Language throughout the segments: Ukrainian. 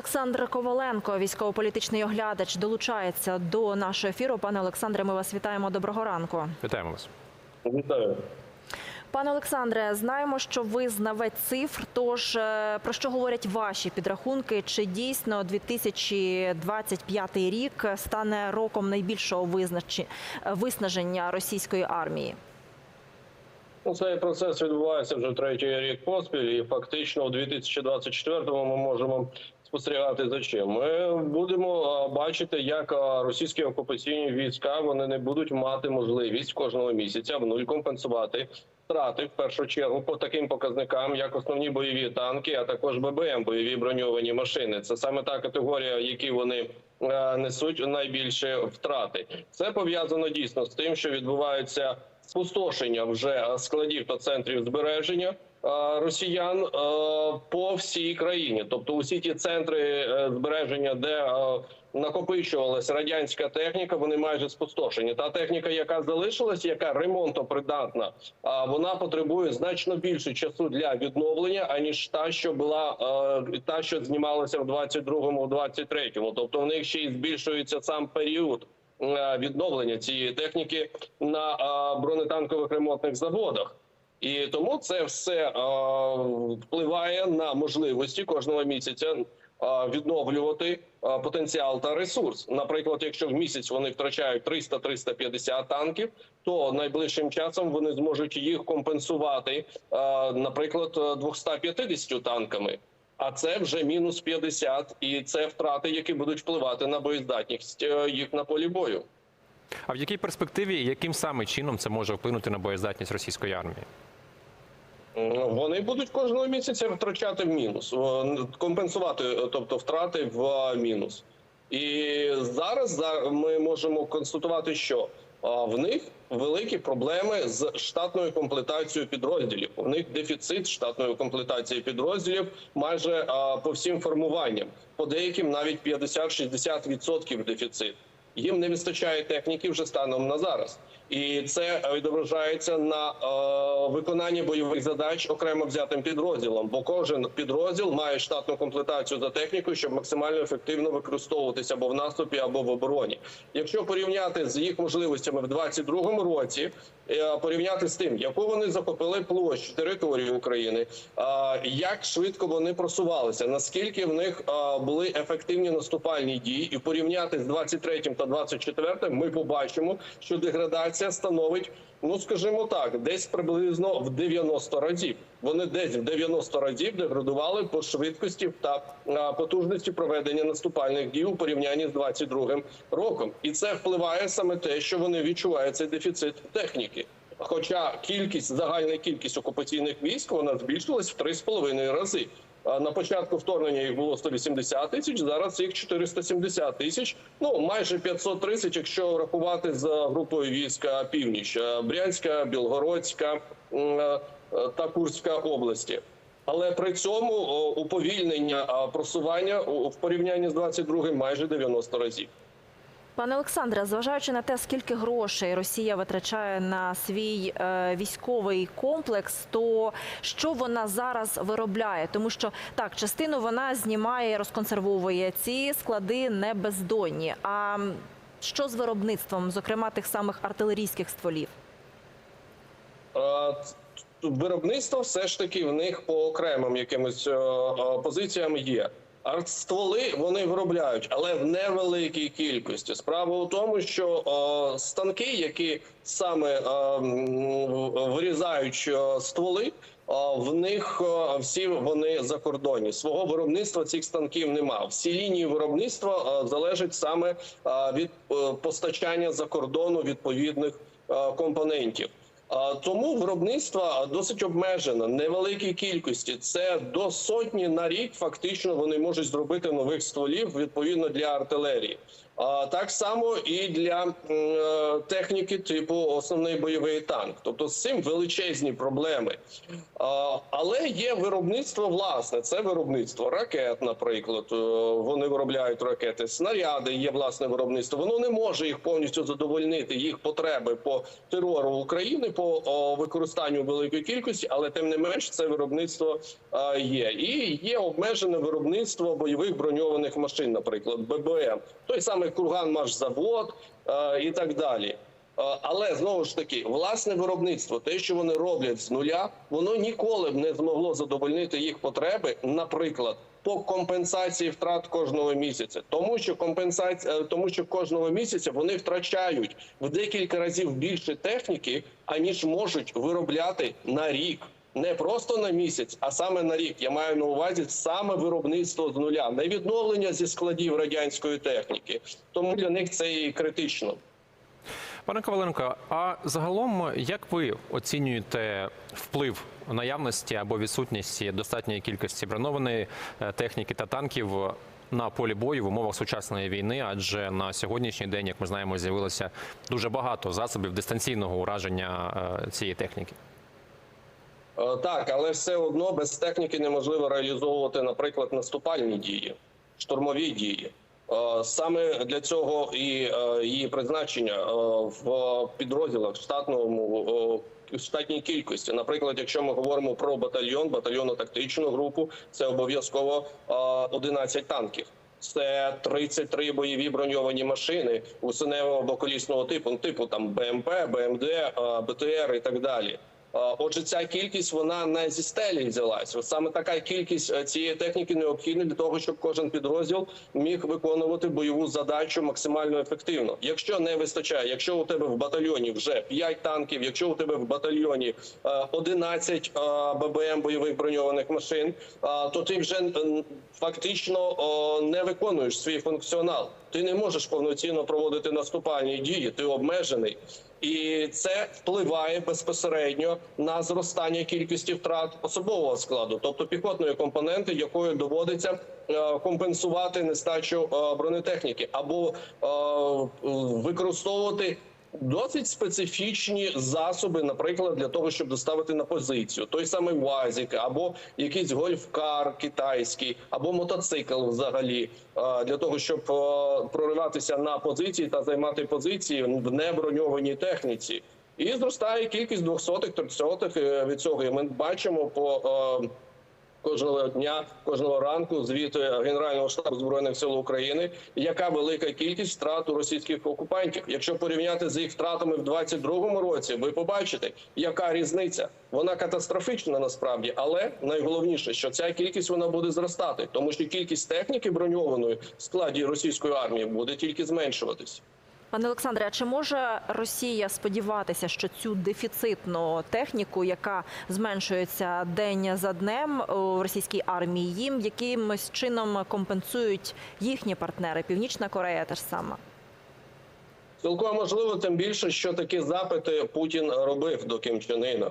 Олександр Коваленко, військово-політичний оглядач, долучається до нашого ефіру. Пане Олександре, ми вас вітаємо. Доброго ранку. Вітаємо вас. Вітаю. Пане Олександре, знаємо, що ви знавець цифр. Тож е, про що говорять ваші підрахунки? Чи дійсно 2025 рік стане роком найбільшого виснаження російської армії? Ну, Цей процес відбувається вже третій рік поспіль, і фактично у 2024-му ми можемо спостерігати за чим. Ми будемо бачити, як російські окупаційні війська вони не будуть мати можливість кожного місяця в нуль компенсувати втрати в першу чергу по таким показникам, як основні бойові танки, а також ББМ, бойові броньовані машини. Це саме та категорія, які вони е, несуть найбільше втрати. Це пов'язано дійсно з тим, що відбуваються спустошення вже е, складів та центрів збереження е, росіян е, по всій країні, тобто усі ті центри е, збереження, де е, накопичувалася радянська техніка, вони майже спустошені. Та техніка, яка залишилась, яка ремонтопридатна, вона потребує значно більше часу для відновлення, аніж та, що була е, та, що знімалася в 22-му, в 23-му. Тобто в них ще й збільшується сам період е, відновлення цієї техніки на е, бронетанкових ремонтних заводах. І тому це все е, впливає на можливості кожного місяця е, відновлювати е, потенціал та ресурс. Наприклад, якщо в місяць вони втрачають 300-350 танків, то найближчим часом вони зможуть їх компенсувати, наприклад, е, 250 танками. А це вже мінус 50, і це втрати, які будуть впливати на боєздатність їх на полі бою. А в якій перспективі яким саме чином це може вплинути на боєздатність російської армії? Вони будуть кожного місяця втрачати в мінус, компенсувати, е, тобто втрати в мінус. І зараз за- ми можемо констатувати, що в них великі проблеми з штатною комплектацією підрозділів. У них дефіцит штатної комплектації підрозділів майже по всім формуванням, по деяким навіть 50-60% дефіцит. Їм не вистачає техніки вже станом на зараз, і це відображається на е, виконанні бойових задач окремо взятим підрозділом. Бо кожен підрозділ має штатну комплектацію за технікою, щоб максимально ефективно використовуватися або в наступі, або в обороні. Якщо порівняти з їх можливостями в 2022 році, е, порівняти з тим, яку вони захопили площу території України, е, як швидко вони просувалися, наскільки в них були ефективні наступальні дії, і порівняти з 23 та 24 ми побачимо, що деградація становить, ну скажімо так, десь приблизно в 90 разів. Вони десь в 90 разів деградували по швидкості та потужності проведення наступальних дій у порівнянні з 22 роком, і це впливає саме те, що вони відчувають цей дефіцит техніки. Хоча кількість загальна кількість окупаційних військ вона збільшилась в 3,5 рази. На початку вторгнення їх було 180 тисяч, зараз їх 470 тисяч. Ну майже 530, якщо рахувати за групою війська північ, е, Брянська, Білгородська е, е, та Курська області. Але при цьому уповільнення просування в порівнянні з 22 майже 90 разів. Пане Олександре, зважаючи на те, скільки грошей Росія витрачає на свій е, військовий комплекс, то що вона зараз виробляє? Тому що так, частину вона знімає, розконсервовує. Ці склади не бездонні. А що з виробництвом, зокрема тих самих артилерійських стволів? Е, ц- Виробництво все ж таки в них по окремим якимось е, е, позиціям є. Артстволи вони виробляють, але в невеликій кількості. Справа у тому, що е, станки, які саме е, вирізають е, стволи, е, в них е, всі вони закордонні. Свого виробництва цих станків нема. Всі лінії виробництва залежать саме від постачання за кордону відповідних компонентів. Тому виробництво досить обмежено, невеликій кількості. Це до сотні на рік. Фактично вони можуть зробити нових стволів відповідно для артилерії. Так само і для е, техніки типу основний бойовий танк. Тобто з цим величезні проблеми. Але є виробництво власне. Це виробництво ракет, наприклад. Е, Вони виробляють ракети, снаряди. Є власне виробництво. Воно не може їх повністю задовольнити їх потреби по терору України по використанню великої кількості, але тим не менш це виробництво е, є. І є обмежене виробництво бойових броньованих машин, наприклад, ББМ, той самий Курганмашзавод е, і так далі. Е, Але знову ж таки, власне виробництво, те, що вони роблять з нуля, воно ніколи б не змогло задовольнити їх потреби, наприклад, по компенсації втрат кожного місяця, тому що компенсація, е, тому що кожного місяця вони втрачають в декілька разів більше техніки, аніж можуть виробляти на рік. Не просто на місяць, а саме на рік. Я маю на увазі саме виробництво з нуля, не відновлення зі складів радянської техніки. Тому для них це і критично. Пане Коваленко, а загалом як ви оцінюєте вплив наявності або відсутності достатньої кількості бронованої е, техніки та танків на полі бою в умовах сучасної війни? Адже на сьогоднішній день, як ми знаємо, з'явилося дуже багато засобів дистанційного ураження е, цієї техніки. Е, Так, але все одно без техніки неможливо реалізовувати, наприклад, наступальні дії, штурмові дії. Е, Саме для цього і е, її призначення в підрозділах штатному штатній кількості. Наприклад, якщо ми говоримо про батальйон, батальйонну тактичну групу, це обов'язково е, 11 танків. Це 33 бойові броньовані машини гусеневого або колісного типу, типу там БМП, БМД, БТР і так далі. Е, Отже, ця кількість вона не зі стелі взялась. Саме така кількість е, цієї техніки необхідна для того, щоб кожен підрозділ міг виконувати бойову задачу максимально ефективно. Якщо не вистачає, якщо у тебе в батальйоні вже 5 танків, якщо у тебе в батальйоні е, 11 е, ББМ бойових броньованих машин, то ти вже фактично не виконуєш свій функціонал. Ти не можеш повноцінно проводити наступальні дії, ти обмежений. І це впливає безпосередньо на зростання кількості втрат особового складу, тобто піхотної компоненти, якою доводиться е, компенсувати нестачу е, бронетехніки, або е, використовувати досить специфічні засоби, наприклад, для того, щоб доставити на позицію той самий УАЗик, або якийсь гольфкар китайський, або мотоцикл взагалі е, для того, щоб е, прориватися на позиції та займати позиції в неброньованій техніці. І зростає кількість двохсотих, трьохсотих е, від цього. І ми бачимо по кожного дня, кожного ранку звіт Генерального штабу збройних сил України, яка велика кількість втрат у російських окупантів. Якщо порівняти з їх втратами в 22-му році, ви побачите, яка різниця. Вона катастрофічна насправді, але найголовніше, що ця кількість вона буде зростати, тому що кількість техніки броньованої в складі російської армії буде тільки зменшуватись. Пане Олександре, а чи може Росія сподіватися, що цю дефіцитну техніку, яка зменшується день за днем у російській армії, їм якимось чином компенсують їхні партнери, Північна Корея теж сама? Цілком можливо, тим більше, що такі запити Путін робив до Кім Чен Іна.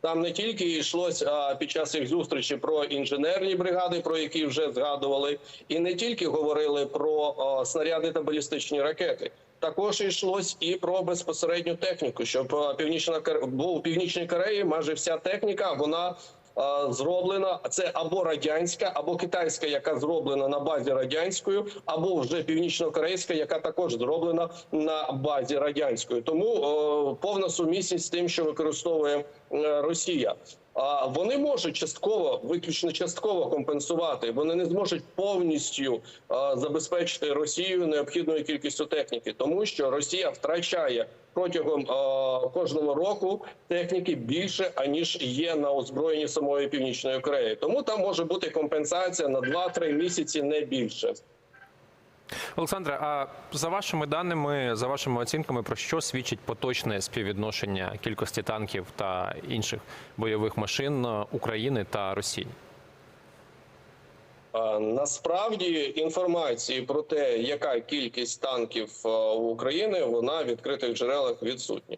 Там не тільки йшлось під час їх зустрічі про інженерні бригади, про які вже згадували, і не тільки говорили про снаряди та балістичні ракети. Також йшлось і про безпосередню техніку, щоб північна Кор- бо у північній Кореї майже вся техніка вона а, зроблена. Це або радянська, або китайська, яка зроблена на базі радянської, або вже північно-корейська, яка також зроблена на базі радянської. Тому о, повна сумісність з тим, що використовує е, Росія. Вони можуть частково, виключно частково компенсувати. Вони не зможуть повністю забезпечити Росію необхідною кількістю техніки, тому що Росія втрачає протягом кожного року техніки більше аніж є на озброєнні самої північної Кореї. Тому там може бути компенсація на 2-3 місяці, не більше. Олександре, а за вашими даними, за вашими оцінками, про що свідчить поточне співвідношення кількості танків та інших бойових машин України та Росії? Насправді інформації про те, яка кількість танків у України, вона в відкритих джерелах відсутня.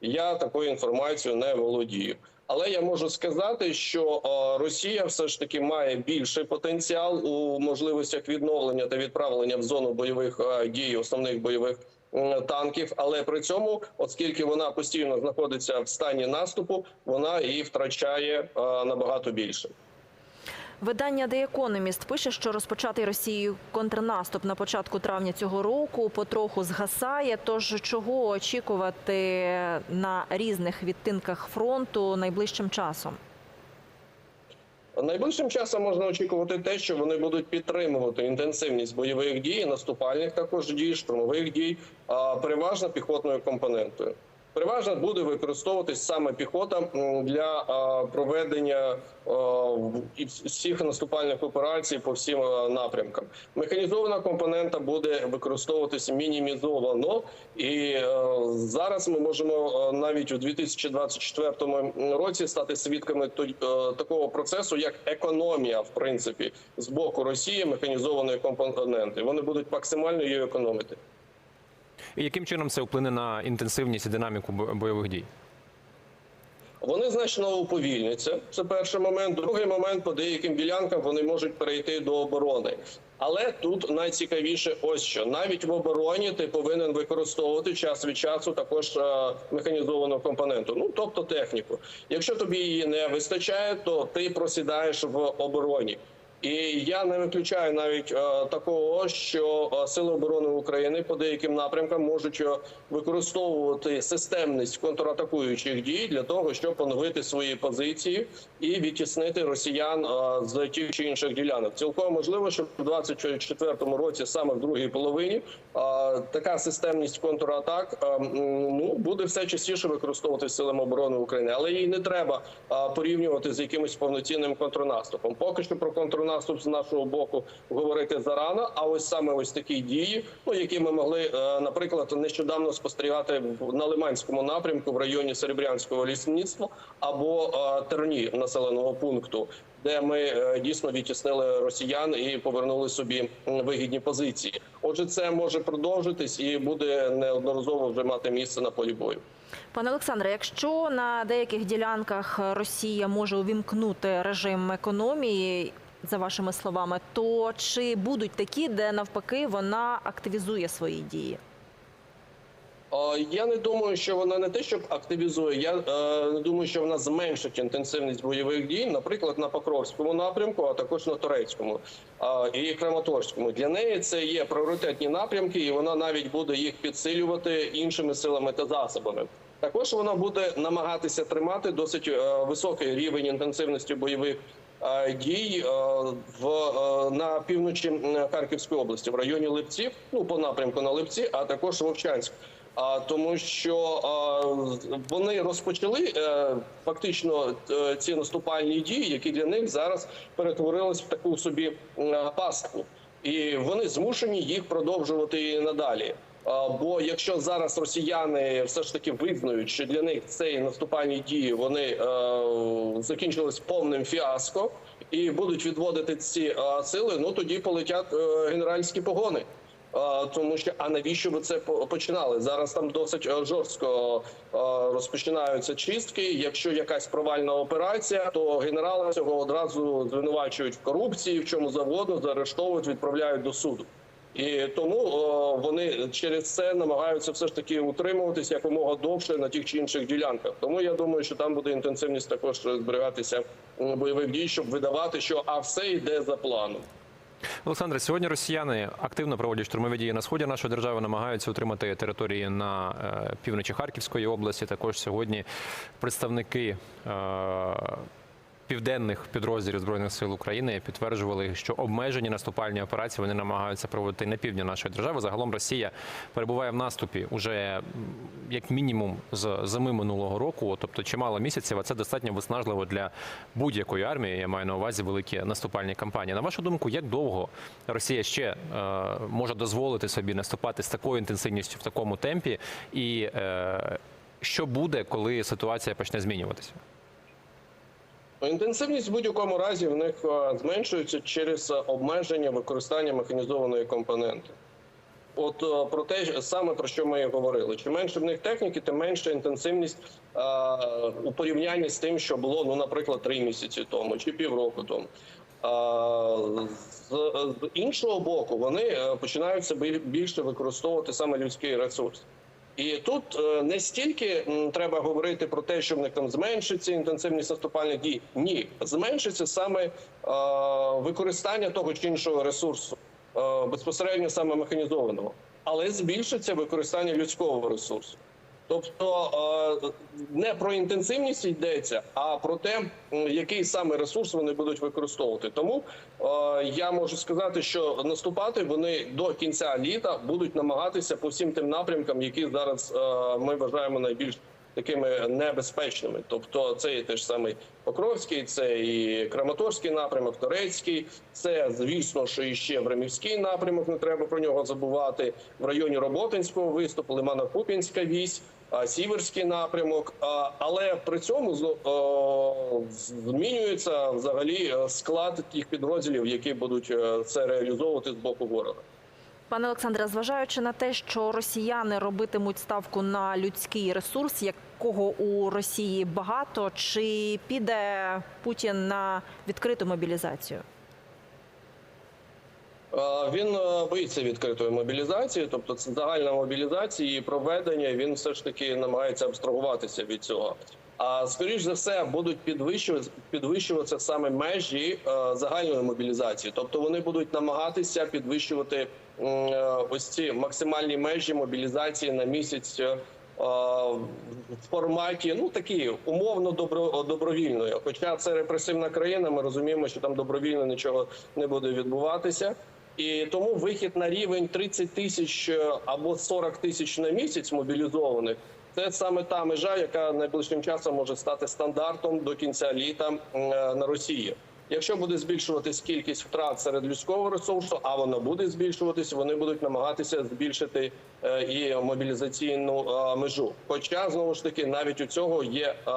Я такою інформацією не володію. Але я можу сказати, що Росія все ж таки має більший потенціал у можливостях відновлення та відправлення в зону бойових дій основних бойових танків. Але при цьому, оскільки вона постійно знаходиться в стані наступу, вона і втрачає набагато більше. Видання The Economist пише, що розпочатий Росією контрнаступ на початку травня цього року потроху згасає. Тож чого очікувати на різних відтинках фронту найближчим часом? Найближчим часом можна очікувати те, що вони будуть підтримувати інтенсивність бойових дій, наступальних також дій, штурмових дій, переважно піхотною компонентою. Переважно буде використовуватись саме піхота для проведення всіх наступальних операцій по всім напрямкам. Механізована компонента буде використовуватись мінімізовано, і зараз ми можемо навіть у 2024 році стати свідками такого процесу, як економія, в принципі, з боку Росії механізованої компоненти. Вони будуть максимально її економити. І яким чином це вплине на інтенсивність і динаміку бойових дій? Вони значно уповільняться. Це перший момент. Другий момент по деяким ділянкам вони можуть перейти до оборони. Але тут найцікавіше, ось що навіть в обороні ти повинен використовувати час від часу також е, механізовану компоненту, ну тобто техніку. Якщо тобі її не вистачає, то ти просідаєш в обороні. І я не виключаю навіть е, такого, що е, сили оборони України по деяким напрямкам можуть е, використовувати системність контратакуючих дій для того, щоб поновити свої позиції і відтіснити росіян з тих чи інших ділянок. Цілком можливо, що в 24-му році, саме в другій половині, така системність контратак ну буде все частіше використовувати силами оборони України, але її не треба порівнювати з якимось повноцінним контрнаступом. Поки що про контрнаступ з нашого боку говорити зарано. А ось саме ось такі дії, ну які ми могли, е, наприклад, нещодавно спостерігати на Лиманському напрямку в районі Серебрянського лісництва або е, Терні населеного пункту. Де ми е, дійсно відтіснили росіян і повернули собі вигідні позиції. Отже, це може продовжитись і буде неодноразово вже мати місце на полі бою. Пане Олександре, якщо на деяких ділянках Росія може увімкнути режим економії, за вашими словами, то чи будуть такі, де навпаки вона активізує свої дії? Я не думаю, що вона не те, щоб активізує. Я е, не думаю, що вона зменшить інтенсивність бойових дій, наприклад, на Покровському напрямку, а також на Турецькому і Краматорському. Для неї це є пріоритетні напрямки, і вона навіть буде їх підсилювати іншими силами та засобами. Також вона буде намагатися тримати досить е, високий рівень інтенсивності бойових дій е, в е, на півночі Харківської області, в районі Липців, ну по напрямку на Липці, а також Вовчанськ. А тому, що вони розпочали е, фактично е, ці наступальні дії, які для них зараз перетворились в таку собі пастку, і вони змушені їх продовжувати надалі. Бо якщо зараз росіяни все ж таки визнають, що для них ці наступальні дії вони е, закінчились повним фіаско і будуть відводити ці е, сили, ну тоді полетять е, генеральські погони. Тому що а навіщо ви це починали? Зараз там досить жорстко розпочинаються чистки. Якщо якась провальна операція, то генерали цього одразу звинувачують в корупції, в чому завгодно, заарештовують, відправляють до суду. І тому о, вони через це намагаються все ж таки утримуватись якомога довше на тих чи інших ділянках. Тому я думаю, що там буде інтенсивність також зберігатися бойових дій, щоб видавати, що а все йде за планом. Олександре, сьогодні росіяни активно проводять штурмові дії на сході нашої держави, намагаються утримати території на е, півночі Харківської області. Також сьогодні представники е, південних підрозділів збройних сил України підтверджували, що обмежені наступальні операції вони намагаються проводити на півдні нашої держави. Загалом Росія перебуває в наступі уже як мінімум з зими минулого року, тобто чимало місяців. А це достатньо виснажливо для будь-якої армії. Я маю на увазі великі наступальні кампанії. На вашу думку, як довго Росія ще е, може дозволити собі наступати з такою інтенсивністю в такому темпі, і е, що буде, коли ситуація почне змінюватися? Ну, Інтенсивність в будь-якому разі в них е, зменшується через е, обмеження використання механізованої компоненти. От е, про те саме про що ми і говорили. Чим менше в них техніки, тим менша інтенсивність е, у порівнянні з тим, що було, ну, наприклад, три місяці тому чи півроку тому. З, з іншого боку, вони починають себе більше використовувати саме людський ресурс. І тут е, не стільки треба говорити про те, що в них там зменшиться інтенсивність наступальних дій. Ні, зменшиться саме е, використання того чи іншого ресурсу, е, безпосередньо саме механізованого, але збільшиться використання людського ресурсу. Тобто не про інтенсивність йдеться, а про те, який саме ресурс вони будуть використовувати. Тому я можу сказати, що наступати вони до кінця літа будуть намагатися по всім тим напрямкам, які зараз ми вважаємо найбільш такими небезпечними. Тобто, це і теж самий Покровський, це і Краматорський напрямок, Торецький, це звісно, що і ще Времівський напрямок. Не треба про нього забувати. В районі Роботинського виступу Лимано-Купінська вісь. Сіверський напрямок, але при цьому змінюється взагалі е, склад тих підрозділів, які будуть е, це реалізовувати з боку ворога. Пане Олександре, зважаючи на те, що росіяни робитимуть ставку на людський ресурс, якого у Росії багато, чи піде Путін на відкриту мобілізацію? Е, Він е, боїться відкритої мобілізації, тобто це загальна мобілізація і проведення. Він все ж таки намагається абстрагуватися від цього. А скоріш за все будуть підвищувати підвищуватися саме межі е, загальної мобілізації, тобто вони будуть намагатися підвищувати ось ці максимальні межі мобілізації на місяць. е, в форматі ну такі умовно добро добровільної. Хоча це репресивна країна, ми розуміємо, що там добровільно нічого не буде відбуватися. І тому вихід на рівень 30 тисяч е, або 40 тисяч на місяць мобілізованих. Це саме та межа, яка найближчим часом може стати стандартом до кінця літа е, на Росії. Якщо буде збільшуватись кількість втрат серед людського ресурсу, а вона буде збільшуватись, вони будуть намагатися збільшити е, і мобілізаційну е, межу. Хоча знову ж таки навіть у цього є е,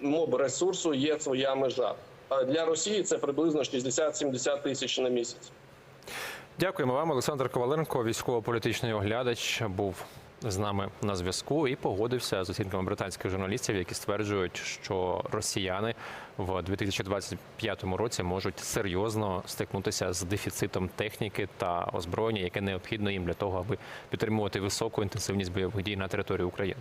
моб ресурсу є своя межа. Для Росії це приблизно 60-70 тисяч на місяць. Дякуємо вам, Олександр Коваленко, військово-політичний оглядач, був з нами на зв'язку і погодився з оцінками британських журналістів, які стверджують, що росіяни в 2025 році можуть серйозно стикнутися з дефіцитом техніки та озброєння, яке необхідно їм для того, аби підтримувати високу інтенсивність бойових дій на території України.